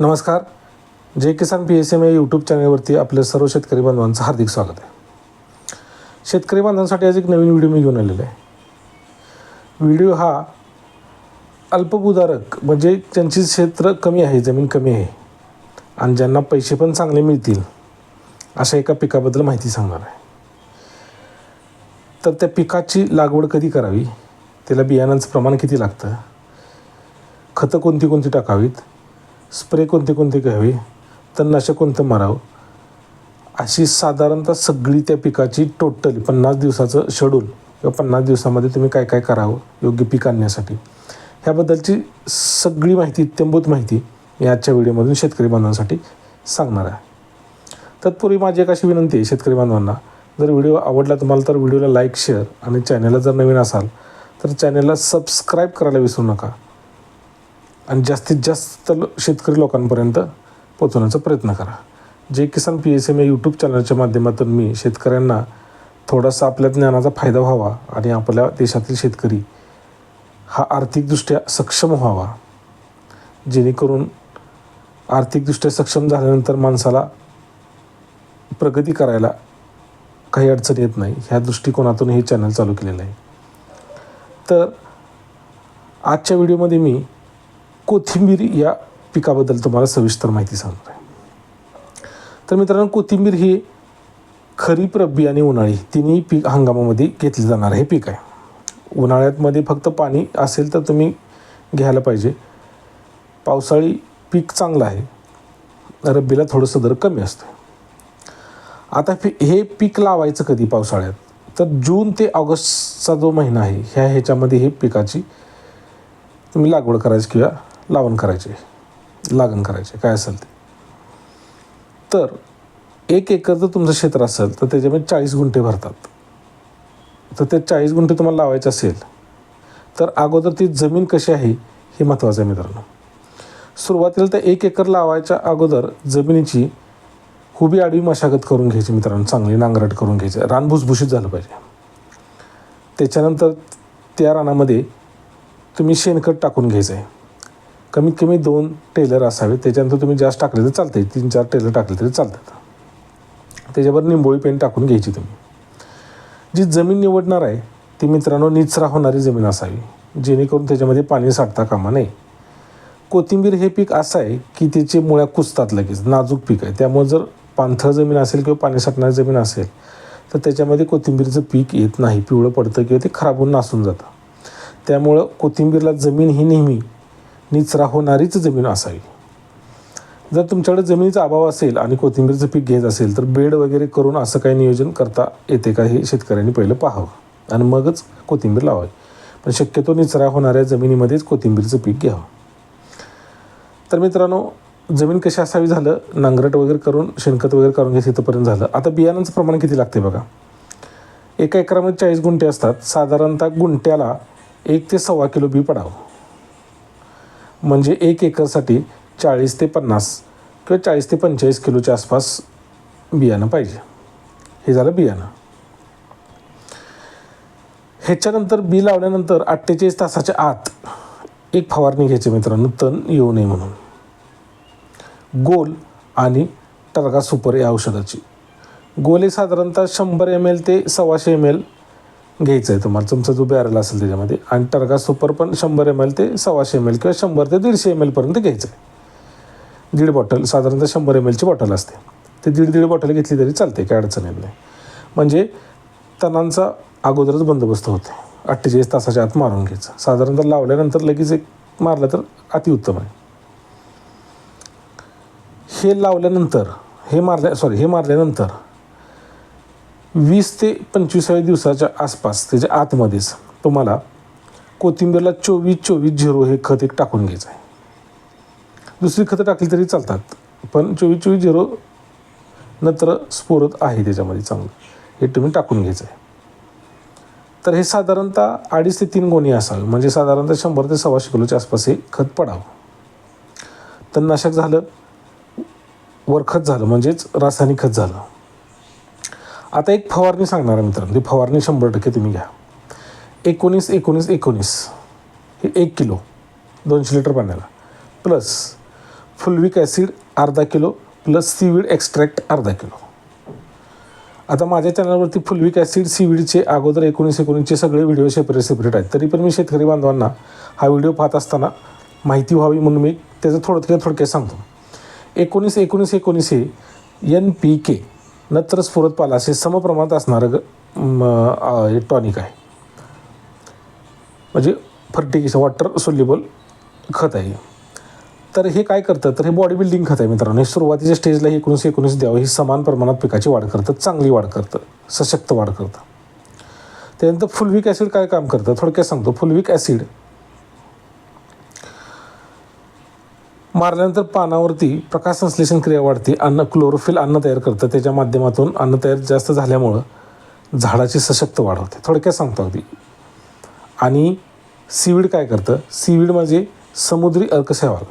नमस्कार. J Kisan P S M या YouTube चॅनलवरती आपल्या सर्व शेतकरी बांधवांचं हार्दिक स्वागत आहे. शेतकरी बांधवांसाठी आज एक नवीन व्हिडिओ मी घेऊन आलेला आहे. व्हिडिओ हा अल्पभूधारक म्हणजे ज्यांची क्षेत्र कमी आहे जमीन कमी आहे आणि ज्यांना पैसे पण चांगले मिळतील अशा एका पिकाबद्दल माहिती सांगणार आहे. तर त्या पिकाची लागवड कधी करावी? त्याला बियाणांचं प्रमाण किती लागतं? खतं कोणती कोणती टाकावीत? स्प्रे कोणते कोणते घ्यावे? तणनाशक कोणतं मारावं? अशी साधारणतः सगळी त्या पिकाची टोटल पन्नास दिवसाचं शेड्यूल किंवा पन्नास दिवसामध्ये तुम्ही काय काय करावं योग्य पीक आणण्यासाठी. ह्याबद्दलची सगळी माहिती इत्यंभूत माहिती मी आजच्या व्हिडिओमधून शेतकरी बांधवांसाठी सांगणार आहे. तत्पूर्वी माझी एक अशी विनंती आहे शेतकरी बांधवांना जर व्हिडिओ आवडला तुम्हाला तर व्हिडिओला लाईक शेअर आणि चॅनलला जर नवीन असाल तर चॅनलला सबस्क्राईब करायला विसरू नका. आणि जास्तीत जास्त शेतकरी लोकांपर्यंत पोचवण्याचा प्रयत्न करा. J Kisan P S M या यूट्यूब चॅनलच्या माध्यमातून मी शेतकऱ्यांना थोडासा आपल्या ज्ञानाचा फायदा व्हावा आणि आपल्या देशातील शेतकरी हा आर्थिकदृष्ट्या सक्षम व्हावा. जेणेकरून आर्थिकदृष्ट्या सक्षम झाल्यानंतर माणसाला प्रगती करायला काही अडचण येत नाही. ह्या दृष्टिकोनातून हे चॅनल चालू केलेलं आहे. तर आजच्या व्हिडिओमध्ये मी कोथिंबीर या पिकाबद्दल तुम्हाला सविस्तर माहिती सांगणार आहे. तर मित्रांनो कोथिंबीर ही खरीप रब्बी आणि उन्हाळी तिन्ही पीक हंगामामध्ये घेतले जाणार हे पीक आहे. उन्हाळ्यातमध्ये फक्त पाणी असेल तर तुम्ही घ्यायला पाहिजे. पावसाळी पीक चांगलं आहे. रब्बीला थोडंसं दर कमी असतं आता पी हे पीक लावायचं कधी पावसाळ्यात? तर जून ते ऑगस्टचा जो महिना आहे ह्या ह्याच्यामध्ये हे पिकाची तुम्ही लागवड करायची किंवा लावण करायचे लागण करायचे काय असेल ते. तर एक एकर जर तुमचं क्षेत्र असेल तर त्याच्यामध्ये चाळीस गुंठे भरतात. तर ते चाळीस गुंठे तुम्हाला लावायचे असेल तर अगोदर ती जमीन कशी आहे हे महत्त्वाचं आहे मित्रांनो. सुरुवातीला तर एक एकर लावायच्या अगोदर जमिनीची उभी आडवी मशागत करून घ्यायची मित्रांनो चांगली नांगरट करून घ्यायची. रान भुसभुशीत झालं पाहिजे. त्याच्यानंतर त्या रानामध्ये तुम्ही शेणखत टाकून घ्यायचं आहे. कमीत कमी दोन टेलर असावेत. त्याच्यानंतर तुम्ही जास्त टाकले तर चालते तीन चार टेलर टाकले तरी चालतात. त्याच्यावर निंबोळी पेंट टाकून घ्यायची तुम्ही. जी जमीन निवडणार आहे ती मित्रांनो निचरा होणारी जमीन असावी. जेणेकरून त्याच्यामध्ये पाणी साठता कामा नये. कोथिंबीर हे पीक असं आहे की त्याचे मुळ्या कुसतात लगेच. नाजूक पीक आहे. त्यामुळे जर पाणथळ जमीन असेल किंवा पाणी साठणारी जमीन असेल तर त्याच्यामध्ये कोथिंबीरचं पीक येत नाही. पिवळं पडतं किंवा ते खराब होऊन नासून जातं. त्यामुळं कोथिंबीरला जमीन ही नेहमी निचरा होणारीच जमीन असावी. जर तुमच्याकडे जमिनीचा अभाव असेल आणि कोथिंबीरचं पीक घेत असेल तर बेड वगैरे करून असं काही नियोजन करता येते का हे शेतकऱ्यांनी पहिलं पाहावं. आणि मगच कोथिंबीर लावावी. पण शक्यतो निचरा होणाऱ्या जमिनीमध्येच कोथिंबीरचं पीक घ्यावं. तर मित्रांनो जमीन कशी असावी झालं? नांगरट वगैरे करून शेणखत वगैरे करून घ्यायचं इथंपर्यंत झालं. आता बियाणांचं प्रमाण किती लागते बघा? एका एकरामध्ये चाळीस गुंठे असतात. साधारणतः गुंट्याला एक ते सव्वा किलो बी पडावं. म्हणजे एक एकरसाठी चाळीस ते पन्नास किंवा चाळीस ते पंचेचाळीस किलोच्या आसपास बियाणं पाहिजे. हे झालं बियाणं. ह्याच्यानंतर बी लावल्यानंतर अठ्ठेचाळीस तासाच्या आत एक फवारणी घ्यायची मित्रांनो तण येऊ नये म्हणून. गोल आणि टर्गा सुपर या औषधाची. गोल हे साधारणतः शंभर एम एल ते सव्वाशे एम एल घ्यायचं आहे तुम्हाला. तुमचा जो बॅरल असेल त्याच्यामध्ये. आणि टर्गा सुपर पण शंभर एम एल ते सव्वाशे एम एल किंवा शंभर ते दीडशे एम एलपर्यंत घ्यायचं आहे दीड बॉटल साधारणतः शंभर एम एलची बॉटल असते. ते दीड दीड बॉटल घेतली तरी चालते काय अडचण येत नाही. म्हणजे तणांचा अगोदरच बंदोबस्त होते. अठ्ठेचाळीस तासाच्या आत मारून घ्यायचं. साधारणतः लावल्यानंतर लगेच एक मारलं तर अतिउत्तम आहे. हे लावल्यानंतर हे मारल्या सॉरी हे मारल्यानंतर वीस ते पंचवीसाव्या दिवसाच्या आसपास त्याच्या आतमध्येच तुम्हाला कोथिंबीरला चोवीस चोवीस झिरो हे खत एक टाकून घ्यायचं आहे. दुसरी खतं टाकली तरी चालतात पण चोवीस चोवीस झिरो नत्र स्फोरत आहे त्याच्यामध्ये चांगलं. हे तुम्ही टाकून घ्यायचं आहे. तर हे साधारणतः अडीच ते तीन गोणी असावे म्हणजे साधारणतः शंभर ते सव्वाशे किलोच्या आसपास हे खत पडावं. तणनाशक झालं वरखत झालं म्हणजेच रासायनिक खत झालं. आता एक फवारणी सांगणार आहे मित्रांनो. ती फवारणी शंभर टक्के तुम्ही घ्या. एकोणीस एकोणीस एकोणीस. हे एक किलो. दोनशे लिटर पाण्याला. प्लस फुलविक ॲसिड अर्धा किलो. प्लस सीवीड एक्स्ट्रॅक्ट अर्धा किलो. आता माझ्या चॅनलवरती फुलविक ॲसिड सीवीडचे अगोदर एकोणीस एकोणीसचे सगळे व्हिडिओ सेपरेट सेपरेट आहेत. तरी पण मी शेतकरी बांधवांना हा व्हिडिओ पाहत असताना माहिती व्हावी म्हणून मी त्याचं थोडक्यात थोडक्यात सांगतो. एकोणीस एकोणीस एकोणीस हे एन पी के नत्र स्फुरत पालासे समप्रमाणात असणारं ग हे टॉनिक आहे. म्हणजे फर्टिगेशन वॉटर सोल्युबल खत आहे. तर हे काय करतं? तर हे बॉडी बिल्डिंग खत आहे मित्रांनो. हे सुरुवातीच्या स्टेजला हे एकोणीसशे एकोणीस द्यावं. ही समान प्रमाणात पिकाची वाढ करतं चांगली वाढ करतं सशक्त वाढ करतं. त्यानंतर फुलविक ॲसिड काय काम करतं? थोडक्यात सांगतो. फुलविक ॲसिड मारल्यानंतर पानावरती प्रकाश संश्लेषण क्रिया वाढते. अन्न क्लोरोफिल अन्न तयार करतं. त्याच्या माध्यमातून अन्न तयार जास्त झाल्यामुळं झाडाची सशक्त वाढ होते. थोडक्यात सांगतो अगदी. आणि सीवीड काय करतं? सीवीड म्हणजे समुद्री अर्कसेवाल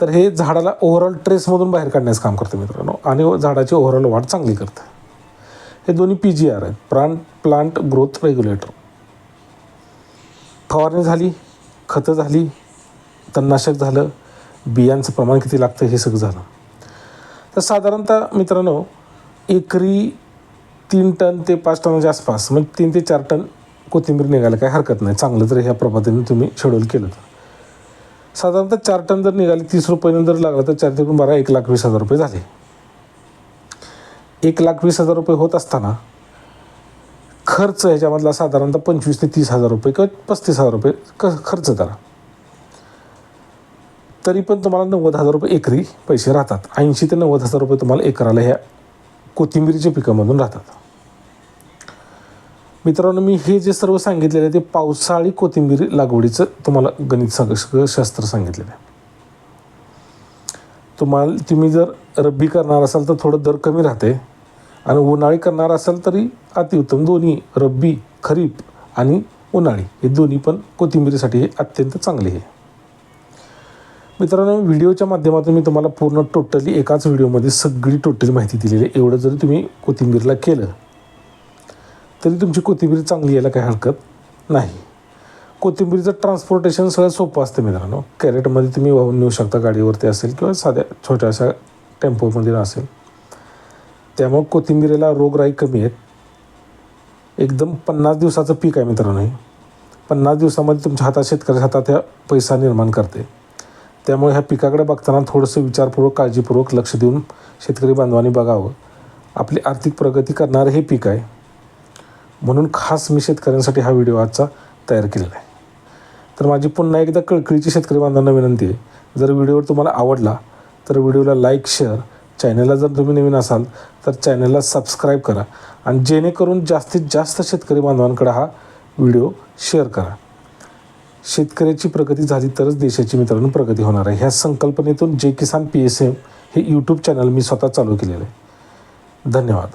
तर हे झाडाला ओव्हरऑल ट्रेसमधून बाहेर काढण्याचं काम करतं मित्रांनो. आणि झाडाची ओव्हरऑल वाढ चांगली करतं. हे दोन्ही पी जी आर आहेत. प्लांट प्लांट ग्रोथ रेग्युलेटर फवारणी झाली खतं झाली तणनाशक झालं बियांचं प्रमाण किती लागतं हे सगळं झालं. तर साधारणतः मित्रांनो एकरी तीन टन ते पाच टनाच्या आसपास म्हणजे तीन ते चार टन कोथिंबीर निघायला काही हरकत नाही. चांगलं जर ह्या प्रभातीने तुम्ही शेड्यूल केलं तर. साधारणतः चार टन जर निघाले तीस रुपयानं जर लागलं तर चार ते बारा एक लाख वीस हजार रुपये झाले. एक लाख वीस हजार रुपये होत असताना खर्च ह्याच्यामधला साधारणतः पंचवीस ते तीस हजार रुपये किंवा पस्तीस हजार रुपये क खर्च करा तरी पण तुम्हाला नव्वद हजार रुपये एकरी पैसे राहतात. ऐंशी ते नव्वद हजार रुपये तुम्हाला एकराला ह्या कोथिंबिरीच्या पिकामधून राहतात. मित्रांनो मी हे जे सर्व सांगितलेलं आहे ते पावसाळी कोथिंबीर लागवडीचं तुम्हाला गणित सांग शास्त्र सांगितलेलं आहे. तुम्हाला तुम्ही जर रब्बी करणार असाल तर थोडं दर कमी राहते. आणि उन्हाळी करणार असाल तरी अतिउत्तम दोन्ही रब्बी खरीप आणि उन्हाळी हे दोन्ही पण कोथिंबीरीसाठी हे अत्यंत चांगले आहे. मित्रांनो व्हिडिओच्या माध्यमातून मी तुम्हाला पूर्ण टोटली एकाच व्हिडिओमध्ये सगळी टोटली माहिती दिलेली आहे. एवढं जरी तुम्ही कोथिंबीरला केलं तरी तुमची कोथिंबीर चांगली यायला काही हरकत नाही. कोथिंबीरचं ट्रान्सपोर्टेशन सगळं सोपं असतं मित्रांनो. कॅरेटमध्ये तुम्ही वाहून नेऊ शकता गाडीवरती असेल किंवा साध्या छोट्याशा टेम्पोमध्ये असेल. त्यामुळं कोथिंबीरीला रोगराई कमी आहेत. एकदम पन्नास दिवसाचं पीक आहे मित्रांनो हे. पन्नास दिवसामध्ये तुमच्या हातात शेतकऱ्याच्या हातात ह्या पैसा निर्माण करते. त्यामुळे ह्या पिकाकडे बघताना थोडंसं विचारपूर्वक काळजीपूर्वक लक्ष देऊन शेतकरी बांधवांनी बघावं. आपली आर्थिक प्रगती करणारं हे पीक आहे. म्हणून खास मी शेतकऱ्यांसाठी हा व्हिडिओ आजचा तयार केलेला आहे. तर माझी पुन्हा एकदा कळकळीची शेतकरी बांधवांना विनंती आहे. जर व्हिडिओ तुम्हाला आवडला तर व्हिडिओला लाईक शेअर चॅनलला जर तुम्ही नवीन असाल तर चॅनलला सबस्क्राईब करा. आणि जेणेकरून जास्तीत जास्त शेतकरी बांधवांकडे हा व्हिडिओ शेअर करा. शेतकऱ्याची प्रगती झाली तरच देशाची मित्रांनो प्रगती होणार आहे. ह्या संकल्पनेतून J Kisan P S M हे यूट्यूब चॅनल मी स्वतः चालू केलेलं आहे. धन्यवाद.